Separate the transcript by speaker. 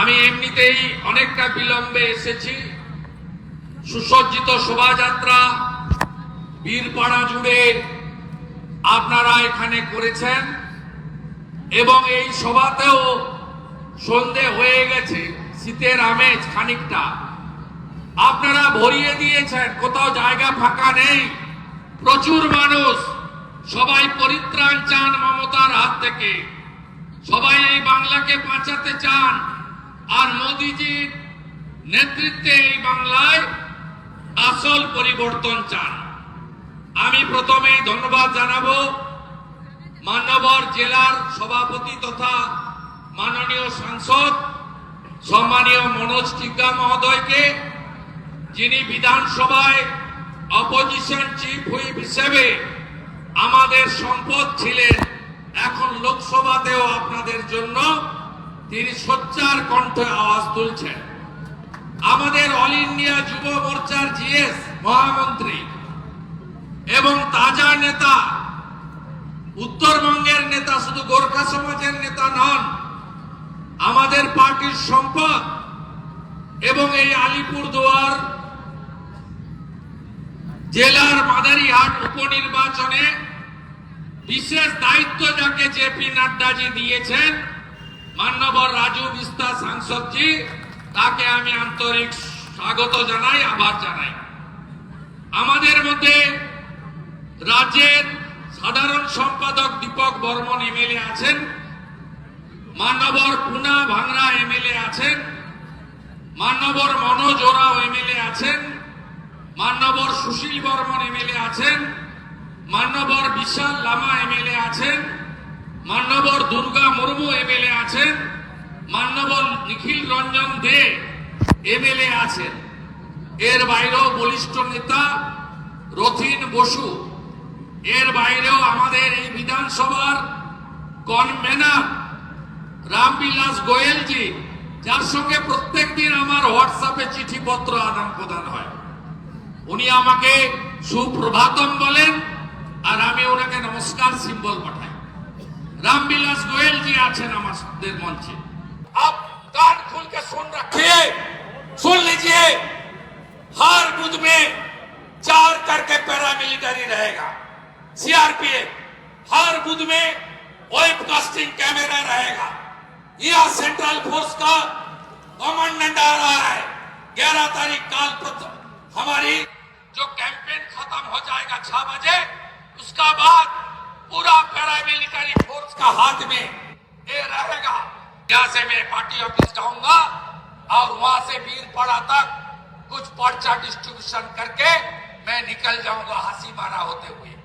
Speaker 1: আমি এমনিতেই অনেকটা বিলম্বে এসেছি। সুসজ্জিত শোভাযাত্রা বীরপাড়া জুড়ে আপনারা এখানে করেছেন এবং এই সভাতেও সন্ধে হয়ে গেছে, শীতের আমেজ খানিকটা। আপনারা ভরিয়ে দিয়েছেন, কোথাও জায়গা ফাঁকা নেই। প্রচুর মানুষ, সবাই পরিত্রাণ চান মমতার হাত থেকে। সবাই এই বাংলাকে বাঁচাতে চান। আর মোদিজির নেতৃত্বে এই বাংলায় আসল পরিবর্তন চান। আমি প্রথমেই ধন্যবাদ জানাব মান্যবর জেলার সভাপতি তথা মাননীয় সাংসদ সম্মানীয় মনোজ টিকা মহোদয়কে, যিনি বিধানসভায় অপোজিশন চিফ হুইপ হিসেবে আমাদের সম্পদ ছিলেন এখন লোকসভাতেও আপনাদের জন্য। তিনি সোচ্চার কণ্ঠে আওয়াজ তুলছেন। আমাদের অল ইন্ডিয়া যুব মোর্চার জিএস মহামন্ত্রী এবং তাজা নেতা, উত্তরবঙ্গের নেতা, শুধু গোর্খা সমাজের নেতা নন, আমাদের পার্টির সম্পদ এবং এই আলিপুরদুয়ার জেলার মাদারিহাট উপনির্বাচনে বিশেষ দায়িত্ব যাকে জেপি নাড্ডাজি দিয়েছেন মান্যবর রাজু বিস্তা সাংসদজি, তাকে আমি আন্তরিক স্বাগত জানাই, আভার জানাই। আমাদের মধ্যে রাজ্যের সাধারণ সম্পাদক দীপক বর্মন এমএলএ আছেন, মান্যবর পুনা ভাংরা এমএলএ আছেন, মান্যবর মনোজ ওরাও এমএলএ আছেন, মান্যবর সুশীল বর্মন এমএলএ আছেন, মান্যবর বিশাল লামা এমএলএ আছেন, মান্যবর দুর্গা মুর্মু এমএলএ আছেন মান্যবর নিখিল রঞ্জন দে, এমএলএ আছেন। এর বাইরেও বলিষ্ঠ নেতা রথিন বসু। এর বাইরেও আমাদের এই বিধানসভার কনভেনার রামবিলাস গোয়েলজি, যার সঙ্গে প্রত্যেকদিন আমার হোয়াটসঅ্যাপে চিঠিপত্র আদান প্রদান হয়। উনি আমাকে সুপ্রভাতম বলেন আর আমি ওনাকে নমস্কার সিম্বল পাঠাই। रामविलास गोयल जी आछे नमस्ते मंचे अब कान खोल के सुन रखिए। सुन लीजिए, हर बुध में चार करके पैरामिलिट्री रहेगा। सीआरपीएफ, हर बुध में वेब कास्टिंग कैमरा रहेगा। यह सेंट्रल फोर्स का कमांडेंट आ रहा है। ग्यारह तारीख काल हमारी जो कैंपेन खत्म हो जाएगा छह बजे, उसका बाद पूरा पैरामिलिट्री फोर्स का हाथ में। ये रहेगा। यहाँ से मैं पार्टी ऑफ़िस जाऊँगा और वहाँ से वीरपड़ा तक कुछ पर्चा डिस्ट्रीब्यूशन करके मैं निकल जाऊँगा हँसी मारा होते हुए।